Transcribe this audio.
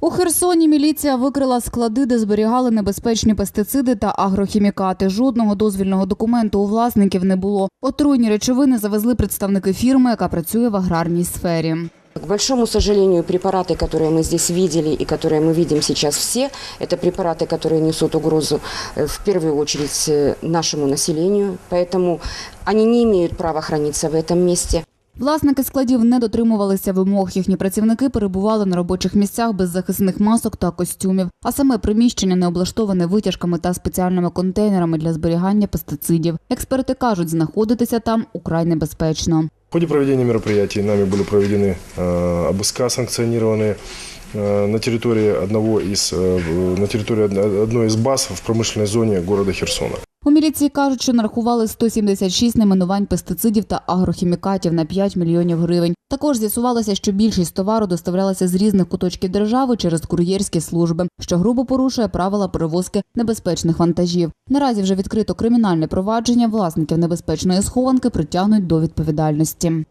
У Херсоні міліція викрила склади, де зберігали небезпечні пестициди та агрохімікати. Жодного дозвільного документу у власників не було. Отруйні речовини завезли представники фірми, яка працює в аграрній сфері. К большому сожалению, препараты, которые мы здесь видели и которые мы видим сейчас все, это препараты, которые несут угрозу э, в первую очередь э, нашему населению. Поэтому они не имеют права храниться в этом месте. Власники складів не дотримувалися вимог. Їхні працівники перебували на робочих місцях без захисних масок та костюмів. А саме приміщення не облаштоване витяжками та спеціальними контейнерами для зберігання пестицидів. Експерти кажуть, знаходитися там украй небезпечно. В ходе проведения мероприятий нами были проведены э, обыска санкционированные э, на территории одного из э, в- на территории одно- одной из баз в промышленной зоне города Херсона. У міліції кажуть, що нарахували 176 найменувань пестицидів та агрохімікатів на 5 мільйонів гривень. Також з'ясувалося, що більшість товару доставлялася з різних куточків держави через кур'єрські служби, що грубо порушує правила перевозки небезпечних вантажів. Наразі вже відкрито кримінальне провадження. Власників небезпечної схованки притягнуть до відповідальності.